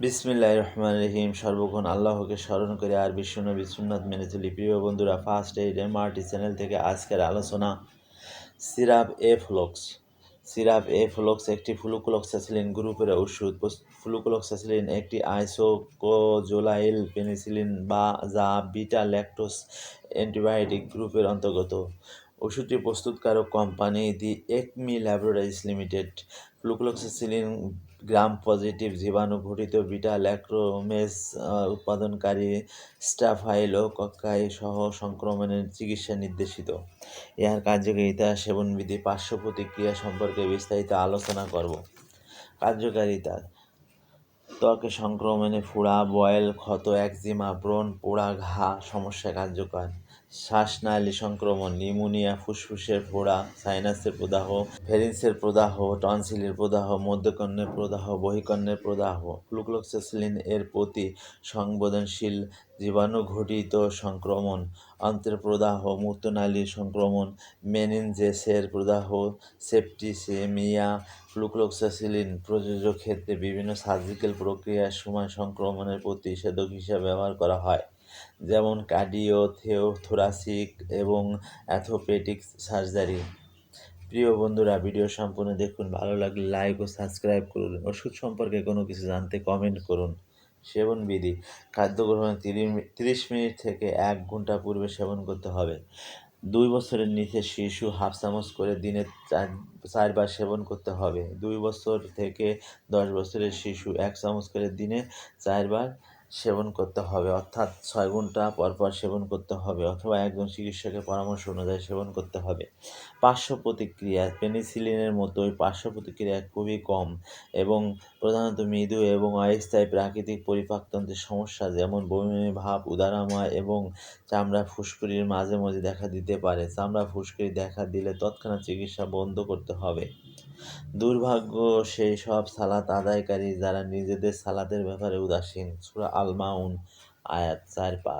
বিসমিল্লাহ রহমান রহিম। সর্বক্ষণ আল্লাহকে স্মরণ করে আর বিশ্বনবী সুন্নাত মেনে চলি। প্রিয় বন্ধুরা ফার্স্ট এইড এমআরটি চ্যানেল থেকে আজকের আলোচনা syrup A flox. Syrup A flox একটি ফ্লুক্লোক্সাসিলিন গ্রুপের ওষুধ। ফ্লুক্লোক্সাসিলিন একটি আইসোকোজোলাইল পেনিসিলিন বা যা বিটা ল্যাকটোস অ্যান্টিবায়োটিক গ্রুপের অন্তর্গত। ওষুধটি প্রস্তুতকারক company the Acme laboratories limited. Flucloxacillin gram positive জীবাণু ঘটিত বিটা ল্যাক্রোমেজ উৎপাদনকারী স্টাফাইলোকক্কাই সহ সংক্রমণের চিকিৎসা নির্দেশিত। ইহার কার্যকারিতা সেবনবিধি পার্শ্ব প্রতিক্রিয়া সম্পর্কে বিস্তারিত আলোচনা করব। কার্যকারিতা। ত্বকে সংক্রমণে ফোড়া বয়েল, ক্ষত, একজিমা, ব্রণ, পোড়া, ঘা সমস্যা কার্যকর। শ্বাসনালী সংক্রমণ, নিউমোনিয়া, ফুসফুসের ফোড়া, সাইনাসের প্রদাহ ফেরিন্সের প্রদাহ, টনসিলের প্রদাহ, মধ্যকর্ণের প্রদাহ, বহিকর্ণের প্রদাহ ফ্লুক্লোক্সাসিলিন এর প্রতি সংবেদনশীল জীবাণুঘটিত সংক্রমণ, অন্ত্রের প্রদাহ, মূত্রনালীর সংক্রমণ, মেনিনজেসের প্রদাহ, সেপ্টিসেমিয়া ফ্লুক্লোক্সাসিলিন প্রযোজ্য ক্ষেত্রে বিভিন্ন সার্জিক্যাল প্রক্রিয়ার সময় সংক্রমণের প্রতিষেধক হিসাবে ব্যবহার করা হয়। যেমন কার্ডিও থোরাসিক এবং অ্যাথোপেটিক সার্জারি। প্রিয় বন্ধুরা, ভিডিও সম্পূর্ণ দেখুন, ভালো লাগলে লাইক ও সাবস্ক্রাইব করুন, ওষুধ সম্পর্কে কোনো কিছু জানতে কমেন্ট করুন। সেবন বিধি, খাদ্য গ্রহণের তিরিশ মিনিট থেকে এক ঘণ্টা পূর্বে সেবন করতে হবে। দুই বছরের নিচে শিশু হাফ চামচ করে দিনে চার, চারবার সেবন করতে হবে। দুই বছর থেকে দশ বছরের শিশু এক চামচ করে দিনে চারবার সেবন করতে হবে, অর্থাৎ ছয় ঘণ্টা পরপর সেবন করতে হবে অথবা একজন চিকিৎসকের পরামর্শ অনুযায়ী সেবন করতে হবে। পার্শ্ব প্রতিক্রিয়া, পেনিসিলিনের মতোই পার্শ্ব প্রতিক্রিয়া খুবই কম এবং প্রধানত মৃদু এবং অস্থায়ী প্রাকৃতিক পরিপাকতন্ত্রের সমস্যা যেমন বমি, ভাব, উদারাময় এবং চামড়া ফুসকুড়ির মাঝে মাঝে দেখা দিতে পারে। চামড়া ফুসকুড়ি দেখা দিলে তৎক্ষণাৎ চিকিৎসা বন্ধ করতে হবে। দুর্ভাগ্য, সেই সব সালাত আদায়কারী যারা নিজেদের সালাতের ব্যাপারে উদাসীন। সুরা আল মাউন আয়াত চার পাঁচ।